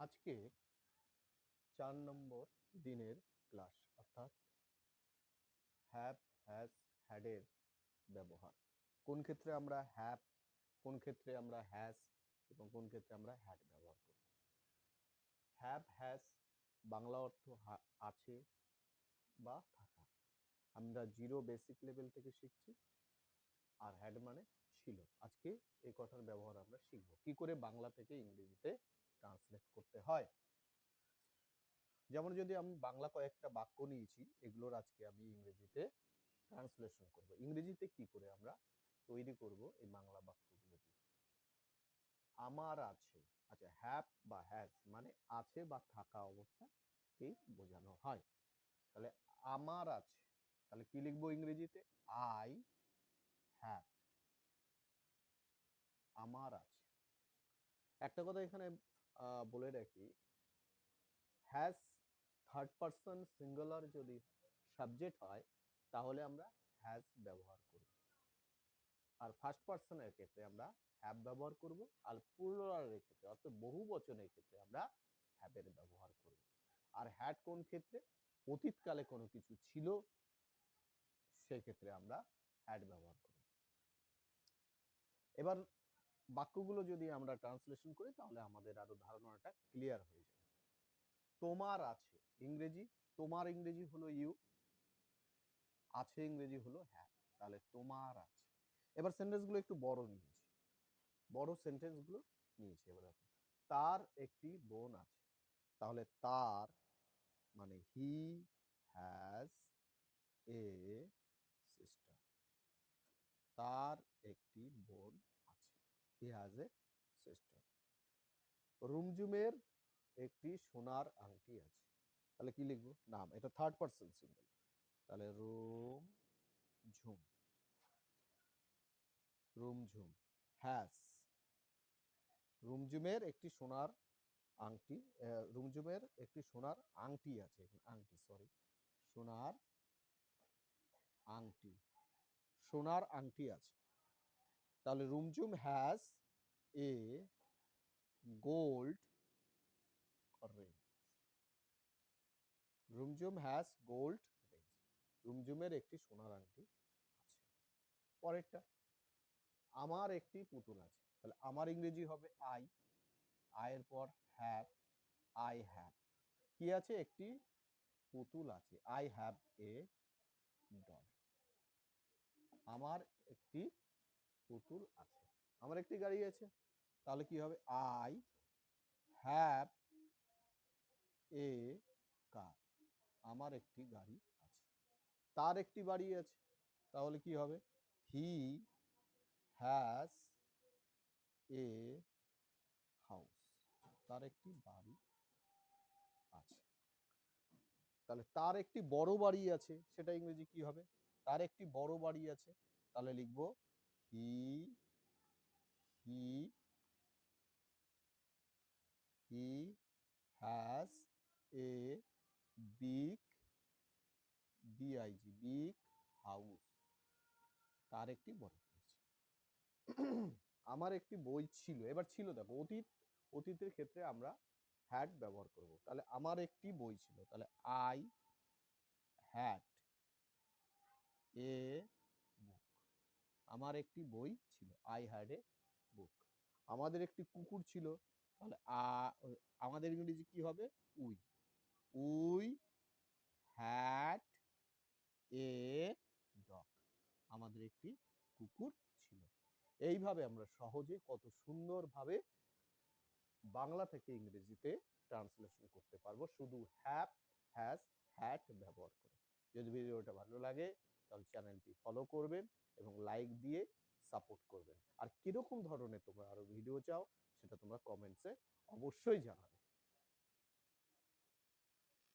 আজকে চার নম্বর দিনের ক্লাস, অর্থাৎ হ্যাভ হ্যাজ হ্যাডের ব্যবহার। কোন ক্ষেত্রে আমরা হ্যাভ কোন ক্ষেত্রে আমরা হ্যাজ এবং কোন ক্ষেত্রে আমরা হ্যাড ব্যবহার করব? হ্যাভ হ্যাজ বাংলা অর্থ আছে বা থাকা। আমরা জিরো বেসিক লেভেল থেকে শিখছি, আর হ্যাড মানে ছিল। আজকে এই কথার ব্যবহার আমরা শিখব। কি করে বাংলা থেকে ইংরেজিতে ট্রান্সলেট করতে হয়। যেমন যদি আমি বাংলা কয়েকটা বাক্য নিয়েছি, এগুলোর আজকে আমি ইংরেজিতে ট্রান্সলেশন করব। ইংরেজিতে কি করে আমরা তৈরি করব এই বাংলা বাক্যগুলো আমার আছে আচ্ছা হ্যাভ বা হ্যাজ মানে আছে বা থাকা অবস্থাকেই বোঝানো হয়। তাহলে আমার আছে, তাহলে কি লিখব ইংরেজিতে? আই হ্যাভ আমার আছে। একটা কথা এখানে বলে রাখি হ্যাজ থার্ড পারসন সিঙ্গুলার যদি সাবজেক্ট হয়, তাহলে আমরা হ্যাজ ব্যবহার করব। আর ফার্স্ট পারসনের ক্ষেত্রে আমরা হ্যাভ ব্যবহার করব, আর প্লুরালের ক্ষেত্রে, অর্থাৎ বহু বচনের ক্ষেত্রে আমরা হ্যাভের ব্যবহার করব। আর হ্যাড কোন ক্ষেত্রে? অতীতকালে কোনো কিছু ছিল, সেক্ষেত্রে আমরা হ্যাড ব্যবহার করব। এবার বাক্যগুলো যদি আমরা ট্রান্সলেশন করি, তাহলে আমাদের আরও ধারণাটা ক্লিয়ার হয়ে যাবে। তোমার আছে ইংরেজি, তোমার ইংরেজি হলো ইউ আছে ইংরেজি হলো হ্যাঁ তাহলে তোমার আছে। এবার সেন্টেন্সগুলো একটু বড় নিয়েছি। বড় সেন্টেন্সগুলো নিয়েছি এবার। তার একটি বোন আছে। তাহলে তার মানে হি হ্যাজ এ সিস্টার তার একটি বোন হ্যাজ এ রুমজুমের একটি সোনার আংটি আছে তাহলে কি লিখব নাম এটা থার্ড পার্সন সিঙ্গেল তাহলে রুম ঝুম রুমঝুম হ্যাস রুমঝুমের একটি সোনার আংটি রুমঝুমের একটি সোনার আংটি আছে আংটি সরি সোনার আংটি সোনার আংটি আছে তাহলে Rumjhum has a gold ring. Rumjhum has gold rings একটি সোনার আংটি আছে। পরেরটা, আমার একটি পুতুল আছে। তাহলে আমার ইংরেজি হবে আই আয়ের পর হ্যাভ আই হ্যাভ কি আছে? একটি পুতুল আছে। আই হ্যাভ এ ডল আমার একটি পুতুল আছে। আমার একটি গাড়ি আছে, তাহলে কি হবে? আই হ্যাভ এ কার আমার একটি গাড়ি আছে। তার একটি বাড়ি আছে, তাহলে কি হবে? হি হ্যাজ এ হাউস তার একটি বাড়ি আছে। তাহলে তার একটি বড় বাড়ি আছে, সেটা ইংরেজি কি হবে? তার একটি বড় বাড়ি আছে, তাহলে লিখব he he he has a big B I G big house তার একটি বড় রয়েছে আমার একটি বই ছিল। এবার ছিল দেখো, অতীত, অতীতের ক্ষেত্রে আমরা হ্যাড ব্যবহার করব। তাহলে আমার একটি বই ছিল। তাহলে আই হ্যাড এ আমার একটি বই ছিল আই হ্যাড এ বুক আমাদের একটি কুকুর ছিল, তাহলে আমাদের ইংরেজি কি হবে? We. We had a dog আমাদের একটি কুকুর ছিল। এইভাবে আমরা সহজে কত সুন্দরভাবে বাংলা থেকে ইংরেজিতে ট্রান্সলেশন করতে পারব। শুধু হ্যাভ হ্যাজ হ্যাট ব্যবহার করে। যদি ভিডিওটা ভালো লাগে তাহলে চ্যানেলটি ফলো করবেন এবং লাইক দিয়ে সাপোর্ট করবেন। আর কীরকম ধরনের তোমরা আরও ভিডিও চাও, সেটা তোমরা কমেন্টসে অবশ্যই জানাবে।